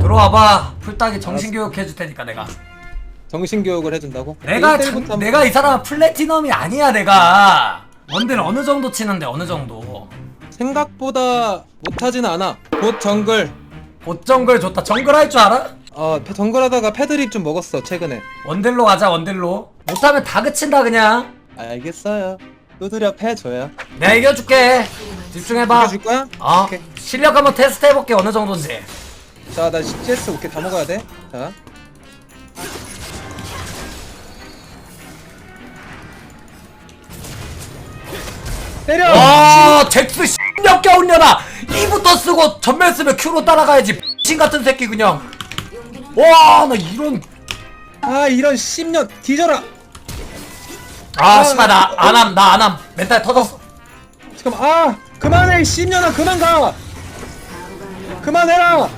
들어와봐. 풀따기 정신교육 해줄 테니까 내가. 정신교육을 해준다고? 내가 1대1부터 장- 한번- 내가 이 사람 플래티넘이 아니야 내가. 원딜 어느 정도 치는데 어느 정도. 생각보다 못하진 않아. 곧 정글. 곧 정글 좋다. 정글 할 줄 알아? 어 패- 정글 하다가 패드립 좀 먹었어 최근에. 원딜로 가자 원딜로. 못하면 다 그친다 그냥 알겠어요. 두드려 패줘요. 내가 이겨줄게. 집중해봐. 이겨줄 거야? 어 오케이. 실력 한번 테스트 해볼게 어느 정도인지. 자 나 CS 오케이 다 먹어야 돼 자. 때려! 와 잭스 씨 역겨운 년아. 이부터 쓰고 전멸 쓰면 Q로 따라가야지. 신 같은 새끼 그냥. 와 나 이런. 아 이런 10년 뒤져라 아 씨발 나 안함 나 안함. 멘탈 터졌어. 잠깐만 아 그만해 10년아 그만 가. 그만해라.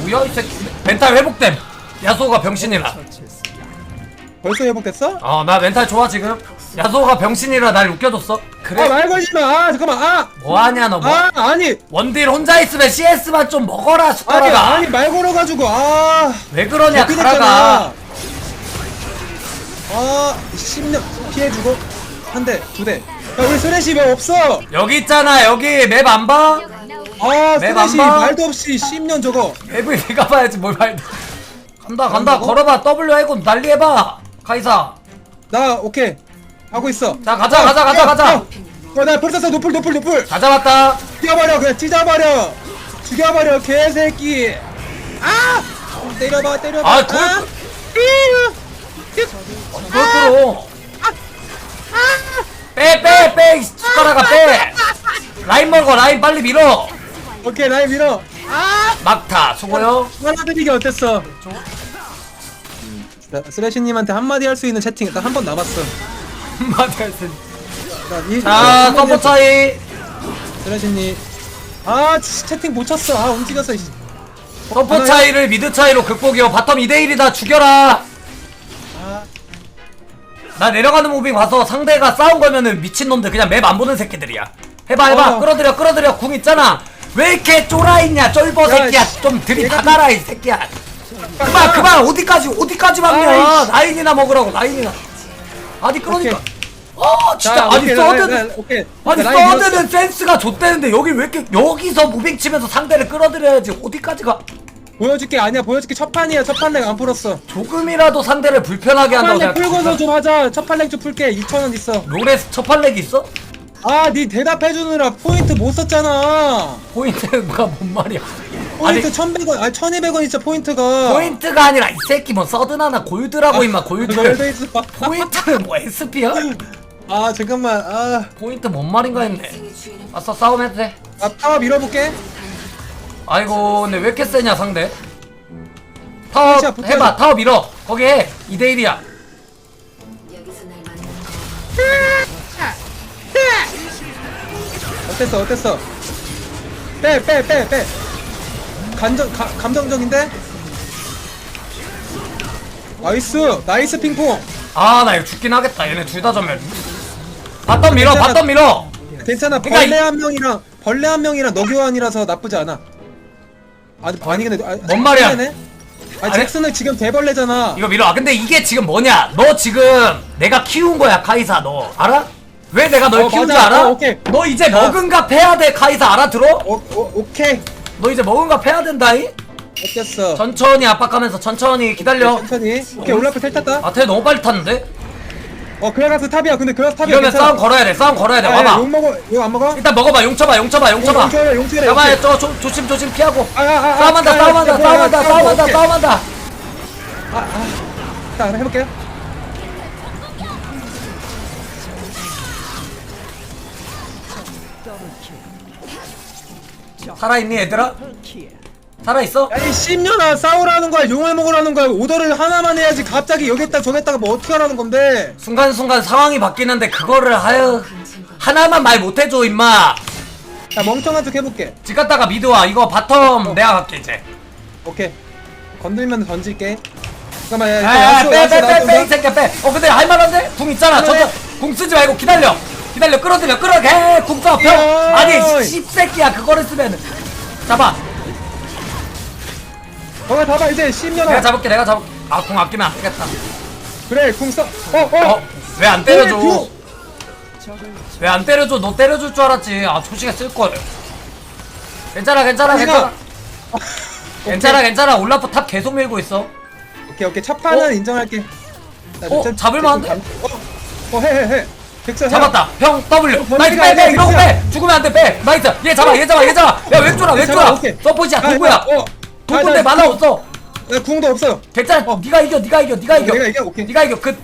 뭐야 이 새끼. 멘탈 회복됨. 야소가 병신이라. 벌써 회복됐어? 어나 멘탈 좋아 지금. 야소가 병신이라 날 웃겨줬어. 그래. 아말 걸지 마. 아, 잠깐만 아. 뭐하냐 너 뭐. 아 아니. 원딜 혼자 있으면 CS만 좀 먹어라 아니 숟가락아. 아니 말 걸어가지고 아. 왜 그러냐 가라가 아. 아 10년 피해주고 한 대 두 대 야 우리 쓰레쉬 왜 없어 여기 있잖아 여기 맵 안 봐? 아 맵안 봐? 말도 없이 10년 저거 맵을 네가 봐야지 뭘 말. 간다 간다 간다고? 걸어봐 W 해고 난리 해봐 카이사. 나 오케이 하고 있어 자 가자 가자 가자 가자. 어나 벌써 써 노플 노플 노플 다 잡았다. 죽여버려 그냥 찢어버려 죽여버려 개새끼 아 때려봐 때려봐 아, 그걸- 삐! 그렇고. 빼빼빼 숟가락아 빼. 라인 먹어 라인 빨리 밀어. 오케이 라인 밀어 아 막타 수고요. 하나들이게 어땠어 자, 쓰레쉬님한테 한마디 할 수 있는 채팅 일단 한 번 남았어 맞아 스. 자, 이- 자 한마디 서포 할 차이. 쓰레쉬님 아 치- 채팅 못 쳤어 아 움직였어 이씨. 서포 하나요? 차이를 미드 차이로 극복이요. 바텀 2대 1이다 죽여라. 아나 내려가는 무빙 와서 상대가 싸운 거면은 미친놈들 그냥 맵 안 보는 새끼들이야. 해봐 해봐. 어. 끌어들여 끌어들여. 궁 있잖아. 왜 이렇게 쫄아있냐 쫄보 야, 새끼야. 씨. 좀 들이 얘가 닫아라 이 새끼야. 그만 그만. 어디까지 어디까지 막냐. 아이씨. 라인이나 먹으라고 라인이나. 아니 그러니까. 오케이. 어 진짜. 자, 아니 오케이, 서드는 오케이. 아니 라인. 서드는 센스가 좋대는데 여기 왜 이렇게 여기서 무빙 치면서 상대를 끌어들여야지. 어디까지 가 보여줄게 아니야 보여줄게. 첫 판이야 첫 판 렉 안 풀었어. 조금이라도 상대를 불편하게 첫 한다고 판렉 내가 풀고서 좀 하자. 첫 판 렉 좀 풀게. 2천원 있어. 롤에 첫 판렉이 있어? 아니 대답해주느라 포인트 못 썼잖아. 포인트가 뭔 말이야? 포인트 아니 1100원 아니 1200원 있어 포인트가. 포인트가 아니라 이 새끼 뭐 서든 하나 골드라고 임마 골드. 골드 있어 포인트는 뭐 SP야? 아 잠깐만 아, 포인트 뭔 말인가 했네. 아싸 싸움 해도 돼. 아 파워 밀어볼게 아이고 근데 왜 이렇게 세냐 상대? 타워 붙여야, 붙여야 해봐 돼. 타워 밀어. 거기 해 2대1이야. 어땠어 어땠어? 빼 빼 빼빼. 감정 가, 감정적인데? 나이스 나이스 핑퐁. 아 나 이거 죽긴 하겠다. 얘네 둘 다 전멸. 바텀 밀어 괜찮아. 바텀 밀어. 괜찮아. 그러니까 벌레 이- 한 명이랑 벌레 한 명이랑 너 교환이라서 나쁘지 않아 아니 아니 근데 아, 뭔 말이야? 벌레네? 아니 아니- 잭슨은 지금 대벌레잖아 이거 밀어 아 근데 이게 지금 뭐냐 너 지금 내가 키운 거야 카이사 너 알아? 왜 내가 널 어, 키운 줄 맞아. 알아? 어, 오케이. 너 이제 어. 먹은 값 해야 돼 카이사 알아들어? 오, 오, 오케이 너 이제 먹은 값 해야 된다이? 어땠어 천천히 압박하면서 천천히 기다려 천천히 오케이 올라프 텔 탔다 아 태 너무 빨리 탔는데? 어 그라가스 탑이야. 근데 그라가스 탑이야. 이러면 괜찮아. 싸움 걸어야 돼. 싸움 걸어야 돼. 아, 와봐 용 먹어. 이거 안 먹어? 일단 먹어봐. 용 쳐봐. 용 쳐봐. 용 쳐봐. 용쳐라 용쳐라 잡아야 저 조, 조심 조심 피하고. 아, 아, 아, 싸움한다 아, 싸움한다 아, 싸움한다 아, 싸움한다 오케이. 싸움한다. 자 해볼게요. 살아있니 얘들아? 살아있어? 아니 10년아 싸우라는 거야 용을 먹으라는 거야 오더를 하나만 해야지 갑자기 여기다 저기다가 뭐 어떻게 하라는 건데? 순간순간 상황이 바뀌는데 그거를 하여 하나만 말 못해줘 임마. 자 멍청한 척 해볼게. 집 갔다가 미드 와. 이거 바텀 내가 갈게 이제. 오케이. 건들면 던질게. 잠깐만 야, 야, 야수, 야수, 나왔다, 빼빼빼빼 이 나왔다. 새끼야 빼어 근데 할만한데? 궁 있잖아. 저저 궁 쓰지 말고 기다려. 기다려. 끌어들여 끌어. 개 궁 쏴평 야. 아니 씹새끼야. 그거를 쓰면 잡아 거기 봐봐 이제 10년아 내가 잡을게 내가 잡을게. 아궁 아끼면 안 되겠다. 그래 궁써. 어어. 어 왜 안 때려줘? 왜 안 때려줘? 너 때려줄 줄 알았지. 아 초식에 쓸걸. 괜찮아 괜찮아. 괜찮아. 괜찮아 괜찮아. 올라프 탑 계속 밀고 있어. 오케이 오케이. 첫 판은 어? 인정할게. 나 어? 좀- 잡을만한데? 좀 감- 어, 어, 해, 해, 해. 백설 잡았다. 형 W. 어, 나이스 빼빼 이러고. 빼. 죽으면 안돼 빼. 나이스. 얘 잡아 얘 잡아 얘 잡아. 야 왼쪽아 왼쪽아 오케이. 서포지야 아, 어. 도구인데 아, 나 만화 궁- 없어. 나 궁도 없어요. 괜찮아 어. 네가 이겨 네가 이겨 네가 이겨. 내가 이겨? 오케이. 네가 이겨. 그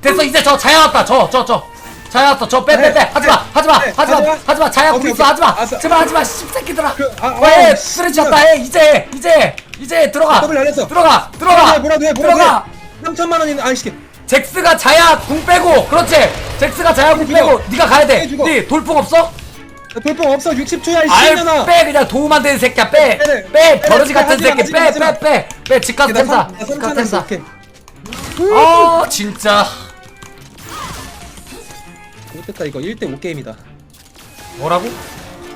됐어. 이제 저 자야 왔다. 저 저 저. 자야 왔어. 저 빼 빼 빼. 해, 하지마. 해, 하지마. 해, 하지 마. 하지 마. 하지 마. 자야 오케이, 불있어 오케이. 하지 마. 알았어. 제발 하지 마. 씹새끼들아. 그, 아, 왜 아, 쳤다. 해. 이제 이제 이제 들어가. 더블 열렸어. 들어가. 뭐라도 들어가. 해 뭐라도 해 들어가. 뭐라도 해. 3천만 원인데 아이 시키 잭스가 자야 궁 빼고. 그렇지. 잭스가 자야 궁. 빼고. 네가 가야 해, 죽어. 돼네 돌풍 없어? 돌풍 없어. 60초야 이 아이 10년아. 빼 그냥 도움 안 되는 새끼야. 빼. 빼래. 빼. 빼래. 버러지 같은 하지마, 새끼. 하지마, 하지마. 빼빼빼빼집 가서 템사. 나집 3천 가서 원 템사. 오케이 아 진짜. 못됐다 이거 1대5 게임이다. 뭐라고?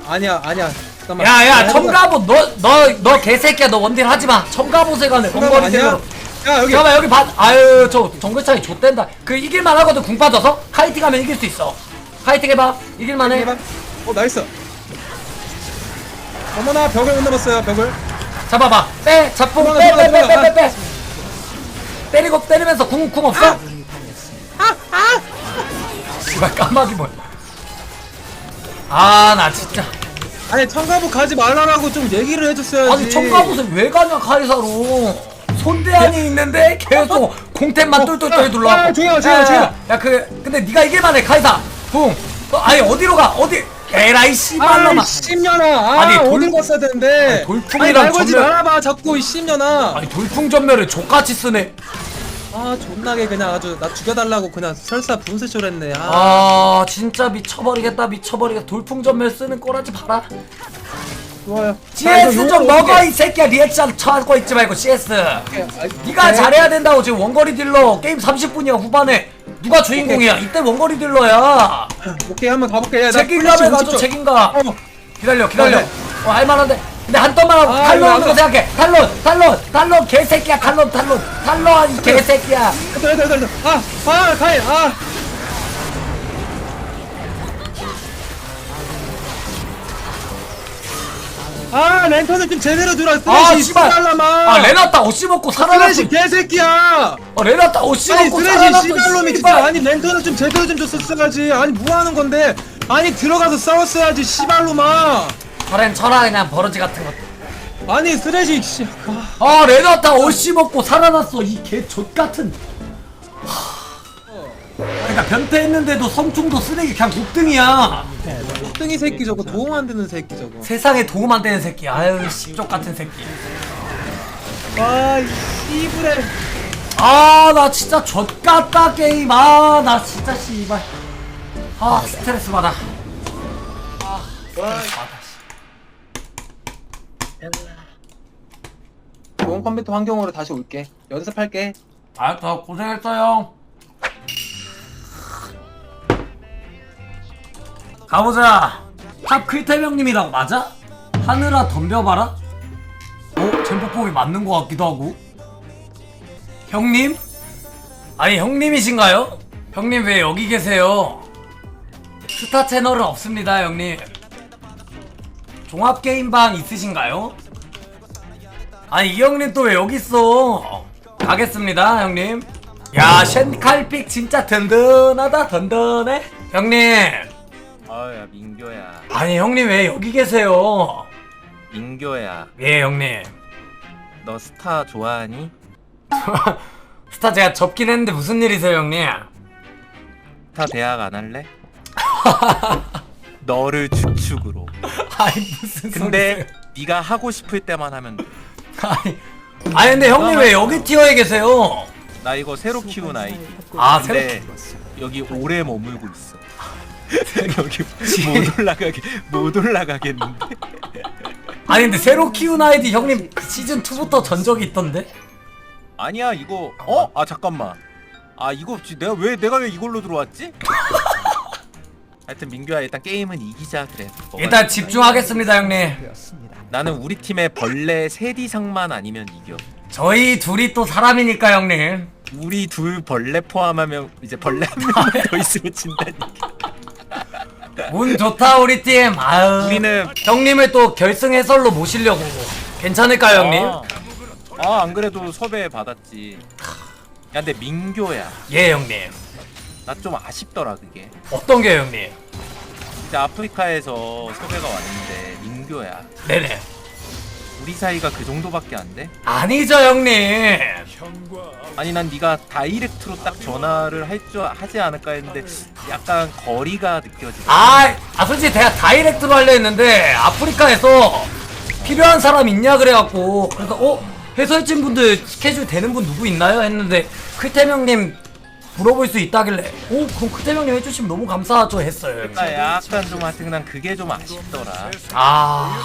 아니야 아니야. 잠깐만. 야야. 첨가봇 너너 너 개새끼야. 너 원딜 하지마. 잠깐만, 원거리 아니야? 딜로 야 여기. 잠깐만 여기 봐. 아유 저 정글차이 좆된다. 그 이길만 하거든 궁 빠져서. 카이팅 하면 이길 수 있어. 카이팅 해봐. 이길만 해. 해봐 어 나이스. 어머나 벽을 못 넘었어요 벽을. 잡아봐. 빼 잡고 도망가, 빼 도망가, 빼빼 도망가. 빼. 빼 때리고 때리면서 궁궁 없어? 아아 씨발 까마귀 뭐야 아 나 진짜. 아니 청가부 가지 말라라고 좀 얘기를 해줬어야지. 아니 청가봇에 왜 가냐 카이사로. 손대안이 있는데 계속 공템만 어, 똘똘똘 야, 둘러갖고. 야, 조용히 해, 조용히. 야그 근데 네가 이길만해 카이사. 붕. 어, 아니 어디로 가? 어디 에라이 씨발놈아. 10년아. 아 아니, 돌- 어딜 갔어야 되는데? 아니, 돌풍이랑 아니 날 걸지 전멸- 말아봐 자꾸 이 10년아. 아니 돌풍 전멸을 족같이 쓰네. 아 존나게 그냥 아주 나 죽여달라고 그냥 설사 분쇄쇼를 했네. 아, 아 진짜 미쳐버리겠다 미쳐버리겠다. 돌풍 전멸 쓰는 꼬라지 봐라. 좋아요. 자, 이거 CS 용어 좀 먹어 어떻게- 이 새끼야. 리액션 쳐고 있지 말고 CS. 아, 네가 오케이. 잘해야 된다고 지금 원거리 딜러 게임 30분이야 후반에 누가 주인공이야? 이때 원거리 딜러야. 오케이 한번 가볼게. 야, 나 책임감을 플래시 가져 50초. 책임감 어. 기다려 기다려. 어, 네. 어 할만한데. 근데 한 턴만 하고 아, 탈론 이거 하는 거안 생각해. 탈론 탈론 탈론 개새끼야 탈론 탈론. 탈론 이 개새끼야. 됐다 됐다 아아 가인 아 아, 랜턴을 좀 제대로 들어. 아 쓰레쉬 씨발 씨발라마. 아 레나타 옷이 먹고 살아났어 쓰레쉬 개새끼야. 어 레나타 옷이 아니 먹고 쓰레쉬 살아났어 씨발놈이 진짜 아니 랜턴을 좀 제대로 좀 줬었어야지. 아니 뭐 하는 건데? 아니 들어가서 싸웠어야지 씨발놈아. 저렌 쳐라 그냥 버러지 같은 거 아니 쓰레쉬 씨. 아, 아 레나타 옷이 먹고 살아났어 이개 족 같은 그러니까 변태했는데도 성충도 쓰레기 그냥 곱등이야 땡이 새끼 저거 도움 안 되는 새끼 저거. 세상에 도움 안 되는 새끼 아유 씨족 같은 새끼 와, 이 씨부레. 아나 진짜 족같다 게임 아나 진짜 씨발 아 스트레스 받아 아 스트레스 받아 씨. 좋은 컴퓨터 환경으로 다시 올게. 연습할게. 알았어 고생했어요 가보자 탑 클템 형님이랑 맞아? 하늘아 덤벼봐라? 어? 젠포폼이 맞는 것 같기도 하고 형님? 아니 형님이신가요? 형님 왜 여기 계세요? 스타 채널은 없습니다 형님 종합게임방 있으신가요? 아니 이 형님 또 왜 여기 있어? 가겠습니다 형님. 야 쉔칼픽 진짜 든든하다 든든해. 형님. 아야 민교야 아니 형님 왜 여기 계세요? 민교야 예 형님. 너 스타 좋아하니? 스타 제가 접긴 했는데 무슨 일이세요 형님? 스타 대학 안 할래? 너를 주축으로 아니 무슨 근데 네가 하고 싶을 때만 하면 돼. 소리세요? 아니 아니 근데 형님 왜 여기 티어에 계세요? 나 이거 새로 키운 아이디 아 새로 근데 여기 오래 머물고 있어 여기 못 올라가게 못 올라가겠는데. 아니 근데 새로 키운 아이디 형님 시즌 2부터 전적이 있던데? 아니야 이거. 어? 아 잠깐만. 아 이거 지- 내가 왜 내가 왜 이걸로 들어왔지? 하여튼 민규야 일단 게임은 이기자. 그래. 뭐가 일단. 집중하겠습니다 형님. 나는 우리 팀의 벌레 3 이상만 아니면 이겨. 저희 둘이 또 사람이니까 형님. 우리 둘 벌레 포함하면 이제 벌레 한 명 더 있으면 진다니까 운 좋다 우리 팀. 아유. 우리는 형님을 또 결승 해설로 모시려고. 괜찮을까요 형님? 아. 안 그래도 섭외 받았지. 야 근데 민교야. 예 형님. 나 좀 아쉽더라 그게. 어떤 게 형님? 이제 아프리카에서 섭외가 왔는데 민교야. 네네 우리 사이가 그 정도밖에 안 돼? 아니죠 형님 아니 난 네가 다이렉트로 딱 전화를 할 줄 하지 않을까 했는데 약간 거리가 느껴지더라 아, 아 솔직히 내가 다이렉트로 하려 했는데 아프리카에서 필요한 사람 있냐 그래갖고 그래서 어? 해설진 분들 스케줄 되는 분 누구 있나요? 했는데 크템 형님 물어볼 수 있다길래 오 그럼 크템 형님 해주시면 너무 감사하죠 했어요. 그러니까 약간 좀 하여튼 난 그게 좀 아쉽더라 아,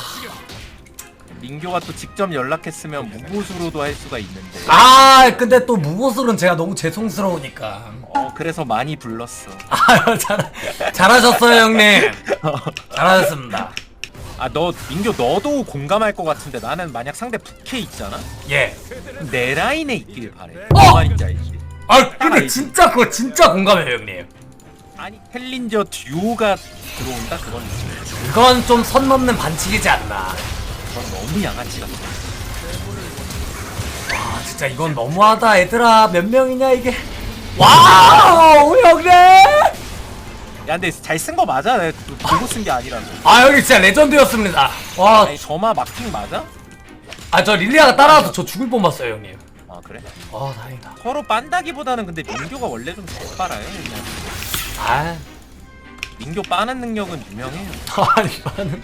민교가 또 직접 연락했으면 무보수로도 할 수가 있는데 아 근데 또 무보술은 제가 너무 죄송스러우니까 어 그래서 많이 불렀어 아 잘, 잘하셨어요 형님 잘하셨습니다 아 너 민교 너도 공감할 것 같은데 나는 만약 상대 부캐 있잖아? 예. 내 라인에 있길 바래 어! 말인지 알지? 아 근데 진짜 그거 진짜 공감해요 형님 아니 챌린저 듀오가 들어온다? 그건 그건 좀 선 넘는 반칙이지 않나 그건 너무 양아치 같아 아 진짜 이건 너무하다 얘들아. 몇 명이냐 이게? 와우 형님! 야 근데 잘 쓴 거 맞아? 내가 그 보고 쓴 게 아니라서. 아 여기 진짜 레전드였습니다. 아니 점화 마킹 맞아? 와 아 저 릴리아가 따라와서 저 죽을 뻔봤어요 형님. 아 그래? 아 다행이다. 서로 빤다기보다는 근데 민교가 원래 좀 잘 빨아요 그냥. 아. 민교 빠는 능력은 유명해요. 아니 나는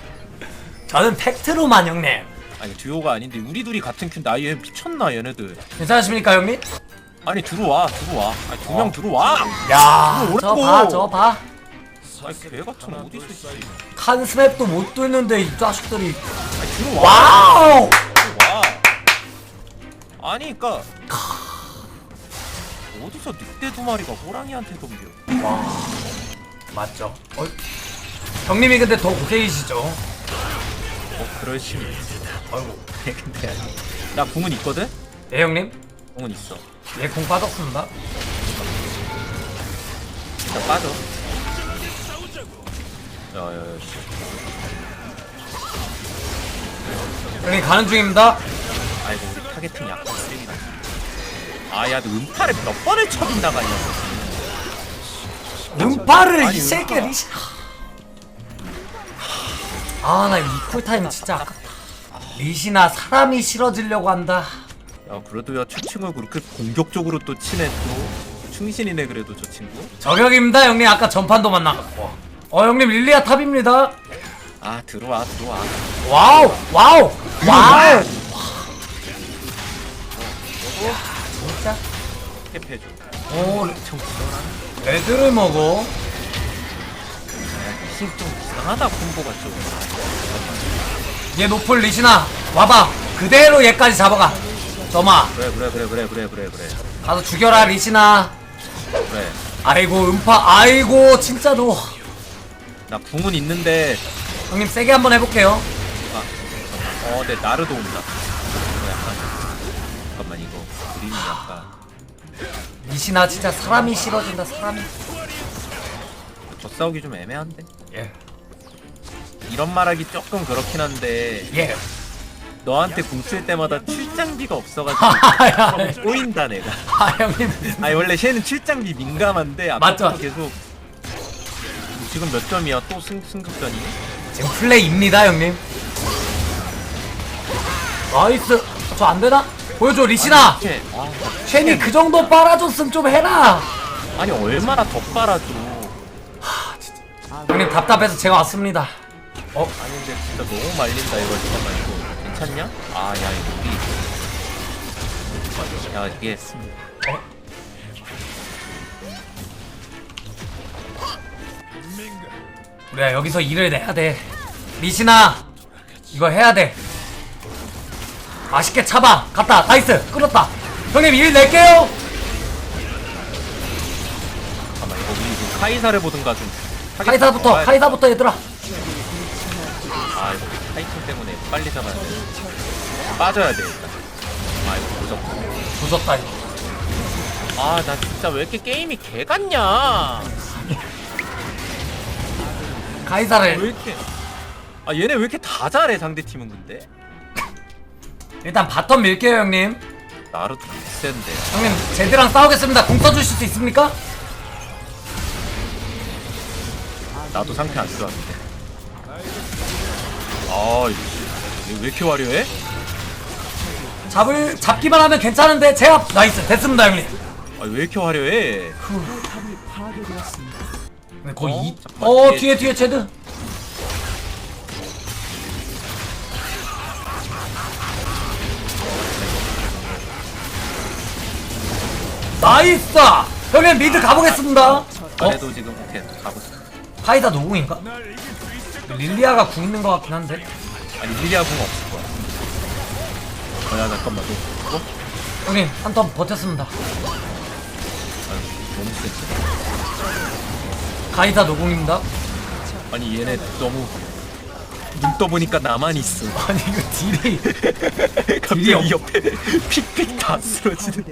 저는 팩트로만 형님. 아니 듀오가 아닌데 우리 둘이 같은 큐인데 아얘 미쳤나 얘네들. 괜찮으십니까 형님? 아니 들어와 들어와. 아니 두 명 들어와. 야. 저거 봐 저거 봐. 아니 개 같은 어디서 있어 칸스맵도 못 뚫는데 이 자식들이. 아니 들어와. 와우! 들어와. 아니 그니까. 어디서 늑대 두 마리가 호랑이한테 덤벼? 와. 맞죠. 어, 형님이 근데 더 고생이시죠 어 그럴 수 있지. 아이고. 근데 나 궁은 있거든? 예 형님? 궁은 있어. 예공 빠졌습니다. 일단 빠져. 야야야 형님 가는 중입니다. 아이고 우리 타겟팅 약간 쓰레기다 아야 너 음파를 몇 번을 쳐빈다가냐 음파를 아니, 이 새끼 음파. 리시 아 나 이 쿨타임 진짜 아깝다 리시나 사람이 싫어지려고 한다. 야 그래도 야 최충을 그렇게 공격적으로 또 치네 또 충신이네 그래도 저 친구. 저격입니다 형님. 아까 전판도 만나갖고. 어 형님 릴리아 탑입니다. 아 들어와 들어와. 와우 와우 와우. 진짜? 캡해줘. 오 레드를 먹어. 이 좀 이상하다 콤보가 좀. 얘 노플 리시나 와봐. 그대로 얘까지 잡아가. 점아. 그래 그래 그래 그래 그래 그래 그래. 가서 죽여라 리시나. 그래. 아이고 음파. 아이고 진짜 너나 궁은 있는데. 형님 세게 한번 해볼게요. 아 어, 내 나르도 온다. 이거 약간. 잠깐만 이거. 그림이 약간. 리시나 진짜 사람이 싫어진다 사람이 저 싸우기 좀 애매한데? 예. 이런 말하기 조금 그렇긴 한데 예. 너한테 궁쓸 때마다 출장비가 야. 없어가지고 좀 꼬인다 내가. 아 형님. 아니 원래 쟤는 출장비 민감한데 맞죠. 계속 지금 몇 점이야? 또 승, 승급전이네 지금 플레이입니다 형님. 나이스. 저 안 되나? 보여줘 리시나. 쟤, 아, 쉔이 그 정도 빨아줬으면 좀 해라. 아니 얼마나 더 빨아줘 형님 답답해서 제가 왔습니다. 어? 아니 근데 진짜 너무 말린다 이거. 잠깐만 이거 괜찮냐? 아 야 이거 우리 야 이게 어? 우리가 여기서 일을 내야 돼. 리시나 이거 해야 돼. 맛있게 잡아 갔다. 나이스. 끌었다. 형님 일 낼게요. 잠깐만 이거 우리 지금 카이사를 보든가 좀. 카이사부터 아, 카이사부터 얘들아. 아 이거 타이틀 때문에 빨리 잡아야 돼. 빠져야 돼 일단. 아 이거 무섭다 조졌다 이거. 아나 진짜 왜 이렇게 게임이 개 같냐? 왜 카이사를. 이렇게 아 얘네 왜 이렇게 다 잘해 상대 팀은 근데? 일단 바텀 밀게요 형님. 나루토 센데. 형님 제드랑 싸우겠습니다. 공 써주실 수 있습니까? 나도 상태 안 좋았는데. 아 이거 왜 이렇게 화려해? 잡을 잡기만 하면 괜찮은데 제압 나이스! 됐습니다 형님. 아 왜 이렇게 화려해? 근데 거의 어? 이... 잠깐만, 어 뒤에- 뒤에 뒤에 제드. 나이스! 형님 미드 가보겠습니다. 어? 그래도 지금 오케이 가보자 카이사 노궁인가? 릴리아가 궁 있는 것 같긴 한데. 아니 릴리아 궁 없을 거야. 아야 잠깐만 너 어? 형님 한 턴 버텼습니다. 아, 너무 세지. 카이사 노궁입니다. 아니 얘네 너무 눈 떠보니까 나만 있어. 아니 이거 딜이. 갑자기 없- 옆에 픽픽 다 쓰러지는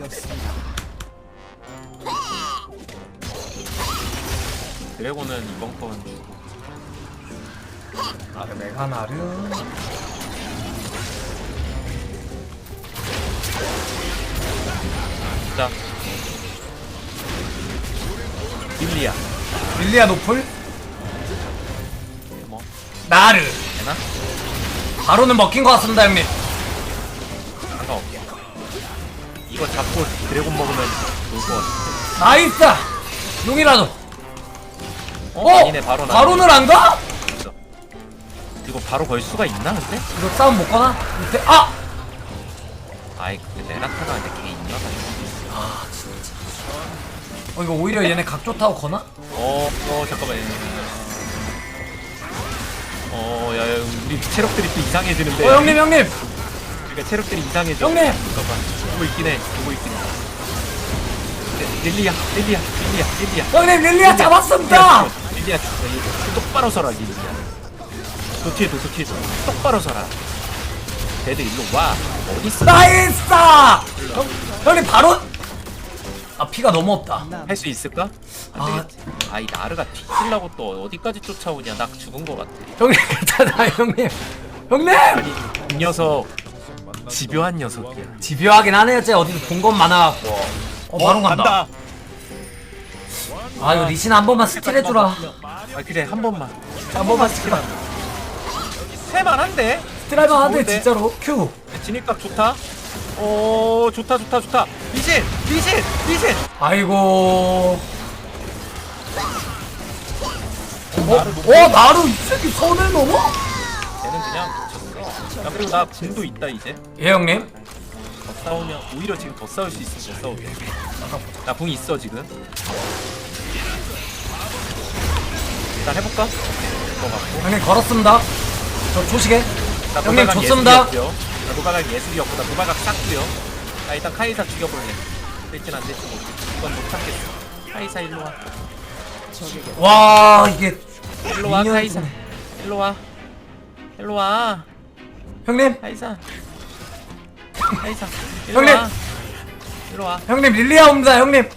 드래곤은 이번 건 주고. 나르 메가 나르 자. 릴리아. 릴리아 노플? 뭐? 나르 되나? 바로는 먹힌 것 같습니다 형님. 상관없게. 이거 잡고 드래곤 먹으면 좋을 것 같아. 나이스! 용이라도 어? 어? 아니네 바로 나 바로는 안 가? 이거 바로 걸 수가 있나 근데? 이거 싸움 못 거나? 밑에 아! 아이 그 레나타가 근데 걔 있나 봐어 이거 오히려 얘네 각 좋다고 거나? 어, 어, 잠깐만. 어, 야, 야, 우리 체력들이 또 이상해지는데. 어 형님 형님 그러니까 체력들이 이상해져. 형님! 잠깐만. 보고 있긴 해. 보고 있긴 해. 네, 릴리야, 릴리야, 릴리야, 릴리야. 형님 릴리아 잡았습니다 릴리야, 릴리야, 똑바로 서라, 릴리야. 저 뒤에 둬, 저 뒤에 둬. 똑바로 서라. 걔들 일로 와. 어딨어? 나이스 형, 형님 바로 아 피가 너무 없다 할 수 있을까? 안 아. 되겠지. 아, 이 나르가 뒤질라고 또 어디까지 쫓아오냐. 나 죽은 거 같아. 형님 괜찮아 형님 형님 아니, 이 녀석. 집요한 녀석이야. 집요하긴 하네요 쟤 어디서 본것 많아갖고 어 바로 간다 아 이거 리신 한 번만 스틸 해주라. 아 그래 한 번만. 한 번만 스틸 할만한데? 스틸 할만 한데 좋은데? 진짜로. 큐. 진입각 좋다. 오 좋다 좋다 좋다. 리신 리신 리신. 아이고. 어? 어 나루 이 새끼 선을 넘어? 걔는 그냥 야 그리고 나 궁도 있다 이제. 예 형님? 더 싸우면 오히려 지금 더 싸울 수 있어 더 싸우게. 나궁 있어 지금 일단 해볼까? 거 형님 걸었습니다. 저 조식에. 나 형님 도발각 좋습니다. 예술이었죠. 나 도발각 예술이었고 나 도발각 싹 뿌려 나 일단 카이사 죽여볼래 될진 안 될지 모르겠어 이건 못 참겠어. 카이사 일로 와. 와 이게 일로 와 미니언 카이사. 일로 와. 일로 와. 형님! 카이사. 카이사. 일로 형님! 와. 일로 와. 형님 릴리아 옵니다 형님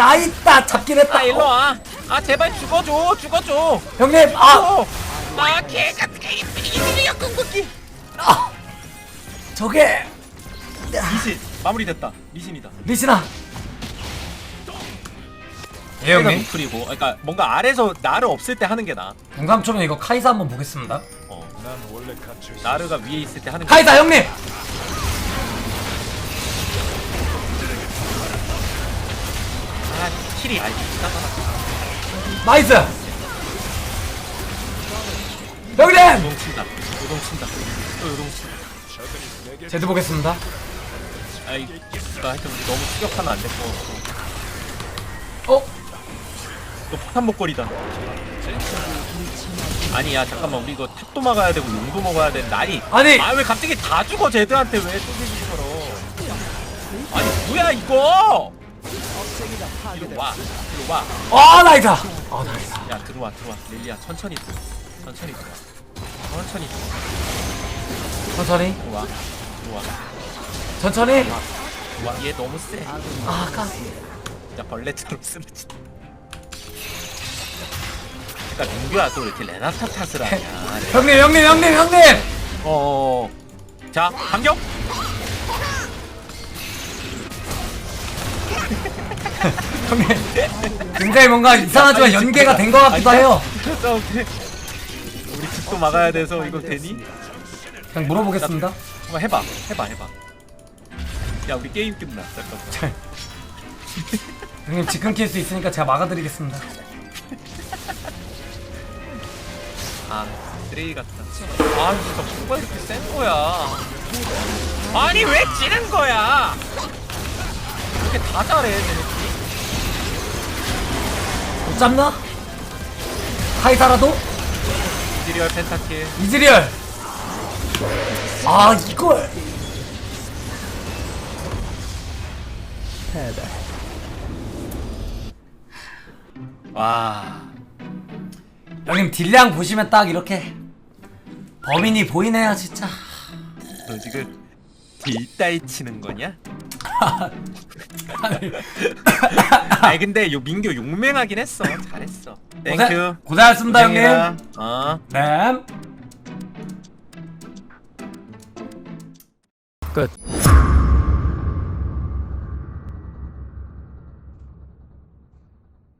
나 있다 잡긴 했다 아 일로 와. 아 제발 죽어줘, 죽어줘. 형님 아, 어. 아 개가 이들이야 궁극기. 아 저게 리신 마무리됐다. 리신이다. 리신아 예 내가 형님 노플이고, 그러니까 뭔가 아래서 나를 없을 때 하는 게 나. 공감초면 이거 카이사 한번 보겠습니다 어. 나르가 위에 있을 때 하는 게. 카이사 형님 아 킬이 알지. 나이스 형님 요동 친다. 요동 친다. 또 요동 친다. 제드 보겠습니다 아이, 나 하여튼 우리 너무 추격하면 안 될 것 같고. 어? 또 폭탄 목걸이다. 그렇지 아니 야 잠깐만 우리 이거 탑도 막아야 되고 용도 먹어야 되는데 아니 아니 아 왜 갑자기 다 죽어 쟤들한테 왜 쪼개기처럼 아니 뭐야 이거 이리 와 이리 와야 아 나이다. 아 나이다. 들어와 들어와. 릴리야 천천히 들어 천천히 들어와. 천천히 들어와. 천천히? 들어와 들어와. 천천히? 들어와. 얘 너무 세아 아까. 진짜 벌레처럼 쓰러지 그러니까 민규야 또 이렇게 레나타 탓을 하냐. 형님 형님 형님 형님! 어. 자, 반격. 형님 굉장히 뭔가 이상하지만 연계가 된 것 같기도 해요 오케이. 우리 집도 막아야 돼서 이거 되니? 그냥 물어보겠습니다 한번 해봐, 해봐, 해봐. 야, 우리 게임 끝나. 잠깐만. 형님 집 끊길 수 있으니까 제가 막아드리겠습니다 아, 쓰레기 같다. 아, 진짜 뭐가 이렇게 센 거야? 아니 왜 찌는 거야? 이렇게 다 잘해, 쟤네들이. 못 잡나? 카이사라도? 시리얼 펜타킬. 이즈리얼 아 이걸 와. 형님 딜량 보시면 딱 이렇게 범인이 보이네요 진짜 너 지금 딜따이 치는 거냐? 아니 근데 요 민규 용맹하긴 했어. 잘했어. 땡큐. 고생, 고생하셨습니다 형님 고생해라. 어. 네 끝